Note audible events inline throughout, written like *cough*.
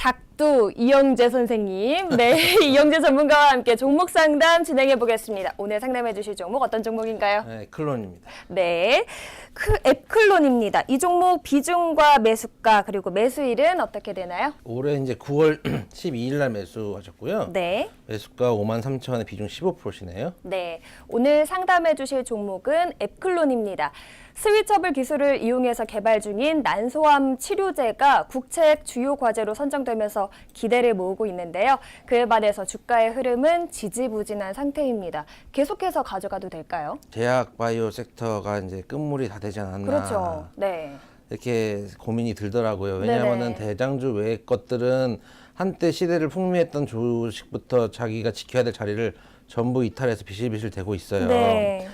작 두 이영재 선생님, 네 *laughs* 이영재 전문가와 함께 종목 상담 진행해 보겠습니다. 오늘 상담해 주실 종목 어떤 종목인가요? 네, 클론입니다. 네, 그 앱클론입니다. 이 종목 비중과 매수가 그리고 매수일은 어떻게 되나요? 올해 이제 9월 12일 *clears throat* 날 매수하셨고요. 네. 매수가 5만 3천 원에 비중 15%시네요. 네, 오늘 상담해 주실 종목은 앱클론입니다. 스위처블 기술을 이용해서 개발 중인 난소암 치료제가 국책 주요 과제로 선정되면서 기대를 모으고 있는데요. 그에 반해서 주가의 흐름은 지지부진한 상태입니다. 계속해서 가져가도 될까요? 제약 바이오 섹터가 이제 끝물이 다 되지 않았나. 그렇죠. 네. 이렇게 고민이 들더라고요. 왜냐하면은 네네. 대장주 외의 것들은 한때 시대를 풍미했던 주식부터 자기가 지켜야 될 자리를 전부 이탈해서 비실비실 되고 있어요. 네.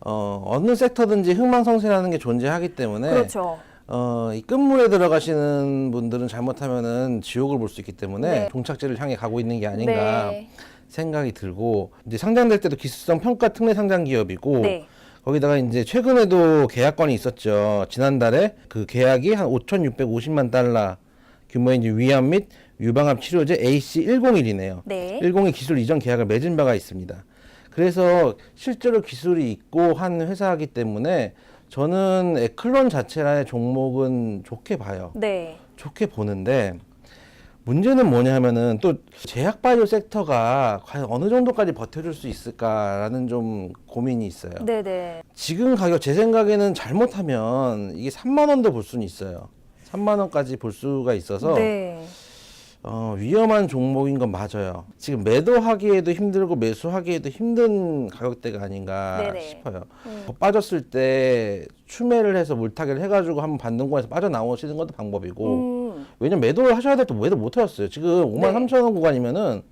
어, 어느 섹터든지 흥망성쇠라는 게 존재하기 때문에 그렇죠. 어, 이 끝물에 들어가시는 분들은 잘못하면은 지옥을 볼 수 있기 때문에 네. 종착지를 향해 가고 있는 게 아닌가 네. 생각이 들고 이제 상장될 때도 기술성 평가 특례 상장 기업이고 네. 거기다가 이제 최근에도 계약건이 있었죠. 지난달에 그 계약이 한 5,650만 달러 규모의 이제 위암 및 유방암 치료제 AC101이네요. 네. 101 기술 이전 계약을 맺은 바가 있습니다. 그래서 실제로 기술이 있고 한 회사이기 때문에 저는 에클론 자체라의 종목은 좋게 봐요. 네. 좋게 보는데 문제는 뭐냐 하면은 또 제약 바이오 섹터가 과연 어느 정도까지 버텨줄 수 있을까라는 좀 고민이 있어요. 네, 네. 지금 가격 제 생각에는 잘못하면 이게 3만 원도 볼 수는 있어요. 3만 원까지 볼 수가 있어서 네. 어, 위험한 종목인 건 맞아요. 지금 매도하기에도 힘들고 매수하기에도 힘든 가격대가 아닌가 네네. 싶어요. 더 빠졌을 때 추매를 해서 물타기를 해가지고 한번 반등권에서 빠져나오시는 것도 방법이고 음. 왜냐면 매도를 하셔야 될때 매도 못 하셨어요. 지금 5만 네. 3천 원 구간이면은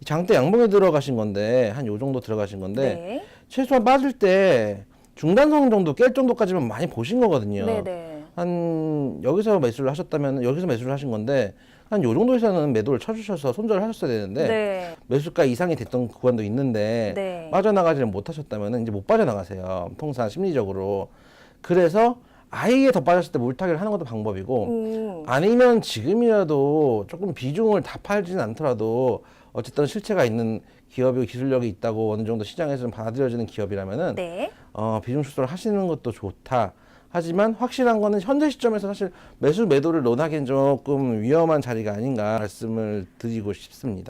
이 장대 양봉에 들어가신 건데 한 요 정도 들어가신 건데 네. 최소한 빠질 때 중단성 정도 깰 정도까지만 많이 보신 거거든요. 네, 네. 한 여기서 매수를 하셨다면 여기서 매수를 하신 건데 한 요 정도에서는 매도를 쳐주셔서 손절을 하셨어야 되는데 네. 매수가 이상이 됐던 구간도 있는데 네. 빠져나가지는 못하셨다면 이제 못 빠져나가세요. 통상 심리적으로. 그래서 아예 더 빠졌을 때 물타기를 하는 것도 방법이고 음. 아니면 지금이라도 조금 비중을 다 팔지는 않더라도 어쨌든 실체가 있는 기업이 기술력이 있다고 어느 정도 시장에서 는 받아들여지는 기업이라면은 네. 어, 비중 축소를 하시는 것도 좋다. 하지만 확실한 거는 현재 시점에서 사실 매수 매도를 논하기엔 조금 위험한 자리가 아닌가 말씀을 드리고 싶습니다.